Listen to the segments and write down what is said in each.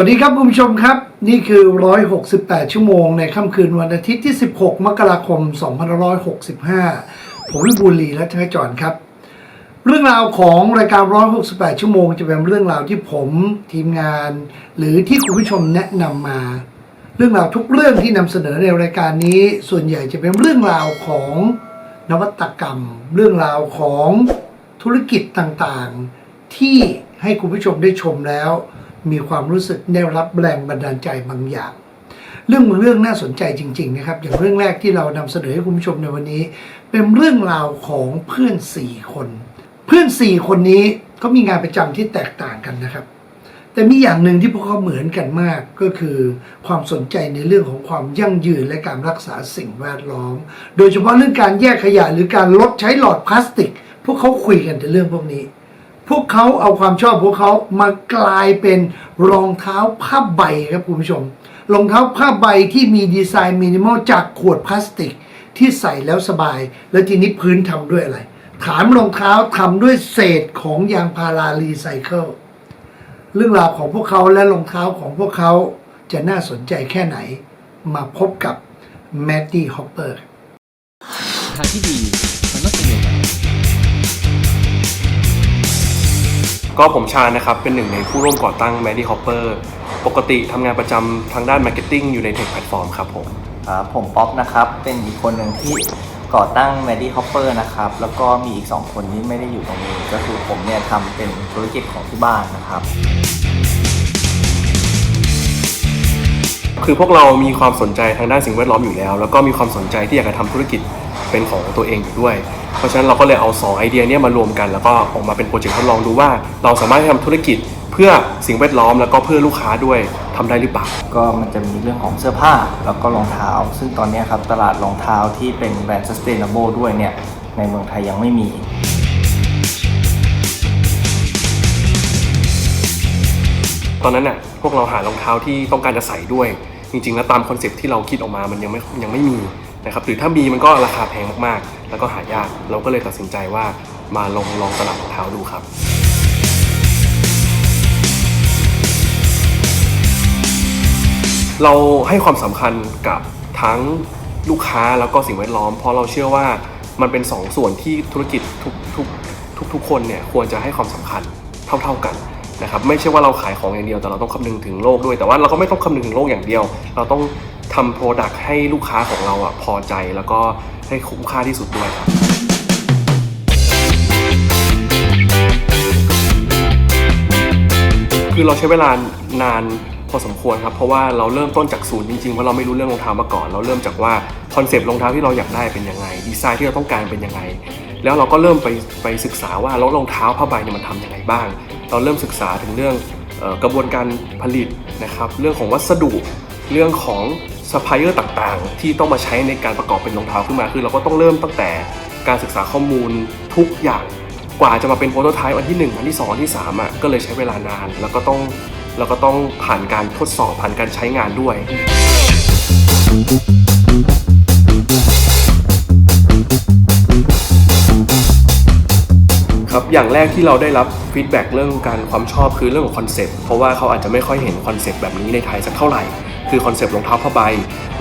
วัสดีครับคุณผู้ชมครับ นี่คือ 168 ชั่วโมงในค่ำคืนวันอาทิตย์ที่ 16 มกราคม 2565 ผมวิบูลลีและทจรครับ เรื่องราวของรายการ 168 ชั่วโมง จะเป็นเรื่องราวที่ผมทีมงาน หรือที่คุณผู้ชมแนะนำมา เรื่องราวทุกเรื่องที่นำเสนอในรายการนี้ ส่วนใหญ่จะเป็นเรื่องราวของนวัตกรรม เรื่องราวของธุรกิจต่างๆ ที่ให้คุณผู้ชมได้ชมแล้ว มีความรู้สึกได้รับแรงบันดาลใจบางอย่าง เรื่องบางเรื่องน่าสนใจจริง ๆ นะครับ อย่างเรื่องแรกที่เรานำเสนอให้คุณผู้ชมในวันนี้ เป็นเรื่องราวของเพื่อนสี่คน เพื่อนสี่คนนี้เขามีงานประจำที่แตกต่างกันนะครับ แต่มีอย่างหนึ่งที่พวกเขาเหมือนกันมากก็คือ ความสนใจในเรื่องของความยั่งยืนและการรักษาสิ่งแวดล้อม โดยเฉพาะเรื่องการแยกขยะหรือการลดใช้หลอดพลาสติก พวกเขาคุยกันในเรื่องพวกนี้ พวกเขาเอาความชอบพวกเขามากลายเป็นรองเท้าผ้าใบครับคุณผู้ชมรองเท้าผ้าใบที่มีดีไซน์มินิมอลจากขวดพลาสติก ที่ใส่แล้วสบาย แล้วทีนี้พื้นทำด้วยอะไร ฐานรองเท้าทำด้วยเศษของยางพารารีไซเคิลเรื่องราวของพวกเขาและรองเท้าของพวกเขาจะน่าสนใจแค่ไหน มาพบกับแมดดี้ฮอปเปอร์ทางที่ดีมันต้อง ก็ผมชาญนะครับ เป็นหนึ่งในผู้ร่วมก่อตั้ง m a d d y Hopper ปกติทำงานประจำทางด้านมาร์เก็ตติ้งอยู่ในเทคแพลตฟอร์มครับผมครับผมป๊อปนะครับ เป็นอีกคนหนึ่งที่ก่อตั้ง m a d y Hopper นะครับ แล้วก็มีอีก 2 คนที่ไม่ได้อยู่ตรงนี้ ก็คือผมเนี่ยทำเป็นธุรกิจของที่บ้านนะครับ คือพวกเรามีความสนใจทางด้านสิ่งแวดล้อมอยู่แล้ว แล้วก็มีความสนใจที่อยากจะทำธุรกิจ เป็นของตัวเองอยู่ด้วย เพราะฉะนั้นเราก็เลยเอา 2 ไอเดียเนี้มารวมกัน แล้วก็ออกมาเป็นโปรเจกต์ทดลองดูว่าเราสามารถทำธุรกิจเพื่อสิ่งแวดล้อมแล้วก็เพื่อลูกค้าด้วยทำได้หรือเปล่าก็มันจะมีเรื่องของเสื้อผ้าแล้วก็รองเท้า ซึ่งตอนเนี้ยครับตลาดรองเท้าที่เป็นแบรนด์ sustainable ด้วยเนี่ยในเมืองไทยยังไม่มีตอนนั้นน่ะพวกเราหารองเท้าที่ต้องการจะใส่ด้วย จริง ๆ แล้วตามคอนเซ็ปต์ที่เราคิดออกมามันยังไม่ยังไม่มี นะครับหรือถ้ามีมันก็ราคาแพงมากๆ แล้วก็หายากเราก็เลยตัดสินใจว่ามาลองลองตลาดรองเท้าดูครับเราให้ความสำคัญกับทั้งลูกค้าแล้วก็สิ่งแวดล้อม เพราะเราเชื่อว่ามันเป็นสองส่วนที่ธุรกิจทุกทุกทุกทุกคนเนี่ยควรจะให้ความสำคัญเท่า ๆกันนะครับไม่ใช่ว่าเราขายของอย่างเดียวแต่เราต้องคำนึงถึงโลกด้วย แต่ว่าเราก็ไม่ต้องคำนึงถึงโลกอย่างเดียว เราต้อง ทำโปรดักต์ให้ลูกค้าของเราอะพอใจแล้วก็ให้คุ้มค่าที่สุดด้วยครับคือเราใช้เวลานานพอสมควรครับ เพราะว่าเราเริ่มต้นจากศูนย์จริงๆเพราะเราไม่รู้เรื่องรองเท้ามาก่อน เราเริ่มจากว่าคอนเซปต์รองเท้าที่เราอยากได้เป็นยังไง ดีไซน์ที่เราต้องการเป็นยังไง แล้วเราก็เริ่มไปไปศึกษาว่าแล้วรองเท้าผ้าใบเนี่ยมันทำยังไงบ้าง เราเริ่มศึกษาถึงเรื่องออกระบวนการผลิตนะครับ เรื่องของวัสดุ เรื่องของ ซัพพลายเออร์ต่างๆ ที่ต้องมาใช้ในการประกอบเป็นรองเท้าขึ้นมาคือเราก็ต้องเริ่มตั้งแต่การศึกษาข้อมูลทุกอย่างกว่าจะมาเป็นโปรโตไทป์วันที่1วันที่2วันที่3อะก็เลยใช้เวลานาน แล้วก็ต้องแล้วก็ต้องผ่านการทดสอบผ่านการใช้งานด้วย ครับอย่างแรกที่เราได้รับฟีดแบ็กเรื่องการความชอบคือเรื่องของคอนเซปต์เพราะว่าเขาอาจจะไม่ค่อยเห็นคอนเซปต์แบบนี้ในไทยสักเท่าไหร่ คือคอนเซปต์รองเท้าผ้าใบ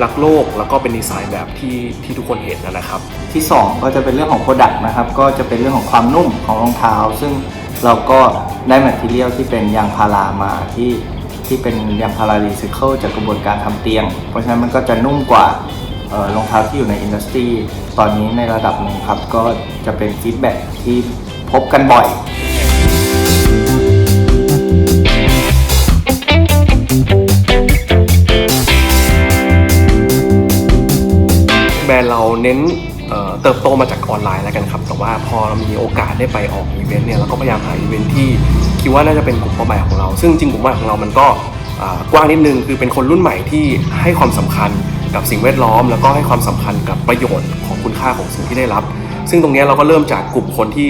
รักโลก แล้วก็เป็นดีไซน์แบบที่ที่ทุกคนเห็นนะครับ ที่ 2 ก็จะเป็นเรื่องของ Product นะครับ ก็จะเป็นเรื่องของความนุ่มของรองเท้า ซึ่งเราก็ได้แมทเทียลที่เป็นยางพารามาที่ที่เป็นยางพารารีไซเคิลจากกระบวนการทำเตียง เพราะฉะนั้นมันก็จะนุ่มกว่าเอ่อรองเท้าที่อยู่ในอินดัสทรีตอนนี้ในระดับหนึ่งครับ ก็จะเป็นฟีดแบ็ที่พบกันบ่อย แบรนด์เราเน้นเติบโตมาจากออนไลน์แล้วกันครับ แต่ว่าพอเรามีโอกาสได้ไปออกอีเวนต์เนี่ยเราก็พยายามหาอีเวนต์ที่คิดว่าน่าจะเป็นกลุ่มเป้าหมายของเรา ซึ่งจริงกลุ่มเป้าหมายของเรามันก็กว้างนิดนึงคือเป็นคนรุ่นใหม่ที่ให้ความสำคัญกับสิ่งแวดล้อม แล้วก็ให้ความสำคัญกับประโยชน์ของคุณค่าของสิ่งที่ได้รับ ซึ่งตรงนี้เราก็เริ่มจากกลุ่มคนที่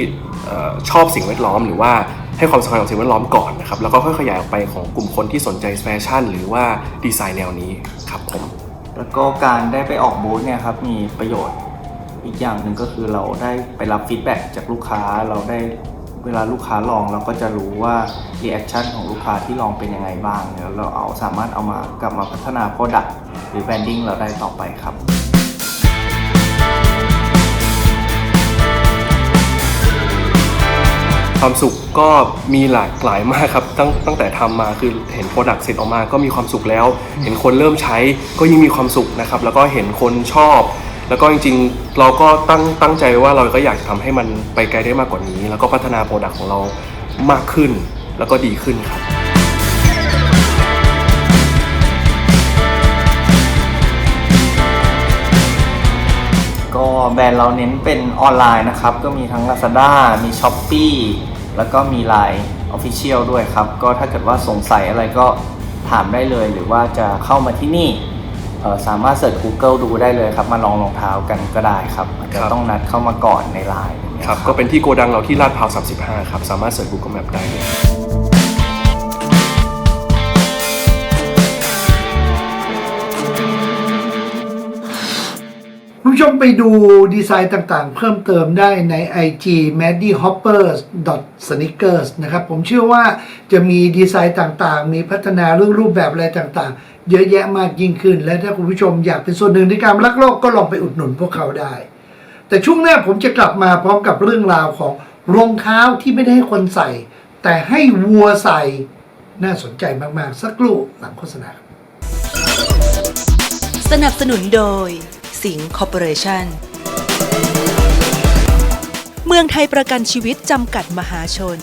ชอบสิ่งแวดล้อม หรือว่าให้ความสำคัญกับสิ่งแวดล้อมก่อนนะครับแล้วก็ค่อยขยายออกไปของกลุ่มคนที่สนใจแฟชั่น หรือว่าดีไซน์แนวนี้ครับผม แล้วก็การได้ไปออกบูธเนี่ยครับมีประโยชน์อีกอย่างหนึ่งก็คือเราได้ไปรับฟีดแบ็กจากลูกค้าเราได้เวลาลูกค้าลองเราก็จะรู้ว่ารีแอคชั่นของลูกค้าที่ลองเป็นยังไงบ้างแล้วเราเอาสามารถเอามากลับมาพัฒนา product หรือแบรนดิ้งเราได้ต่อไปครับ ความสุขก็มีหลากหลายมากครับตั้งตั้งแต่ทำมาคือเห็นโปรดักต์เสร็จออกมาก็มีความสุขแล้ว เห็นคนเริ่มใช้ก็ยิ่งมีความสุขนะครับ แล้วก็เห็นคนชอบ แล้วก็จริงๆ เราก็ตั้งตั้งใจว่าเราก็อยากทำให้มันไปไกลได้มากกว่านี้ แล้วก็พัฒนาโปรดักต์ของเรามากขึ้นแล้วก็ดีขึ้นครับ ก็แบรนด์เราเน้นเป็นออนไลน์นะครับ ก็มีทั้ง Lazada มี s h o p e e แล้วก็มี Line Official ด้วยครับ ก็ถ้าเกิดว่าสงสัยอะไรก็ถามได้เลย หรือว่าจะเข้ามาที่นี่เอ่อสามารถเสิร์ช Google ดูได้เลยครับ มาลองรองเท้ากันก็ได้ครับอาจจะครับต้องนัดเข้ามาก่อนใน Line อย่างเงี้ยครับ ก็เป็นที่โกดังเราที่ลาดพร้าว35 ครับ สามารถเสิร์ช Google Map ได้เลย ผู้ชมไปดูดีไซน์ต่างๆ เพิ่มเติมได้ใน IG m a d d y Hoppers sneakers นะครับ ผมเชื่อว่าจะมีดีไซน์ต่างๆ มีพัฒนาเรื่องรูปแบบอะไรต่างๆ เยอะแยะมากยิ่งขึ้น และถ้าคุณผู้ชมอยากเป็นส่วนหนึ่งในการรักโลกก็ลองไปอุดหนุนพวกเขาได้ แต่ช่วงหน้าผมจะกลับมาพร้อมกับเรื่องราวของรองเท้าที่ไม่ได้ให้คนใส่ แต่ให้วัวใส่น่าสนใจมากๆ สักครู่หลังโฆษณาสนับสนุนโดย สิงคอร์ปอเรชั่นเมืองไทยประกันชีวิตจำกัดมหาชน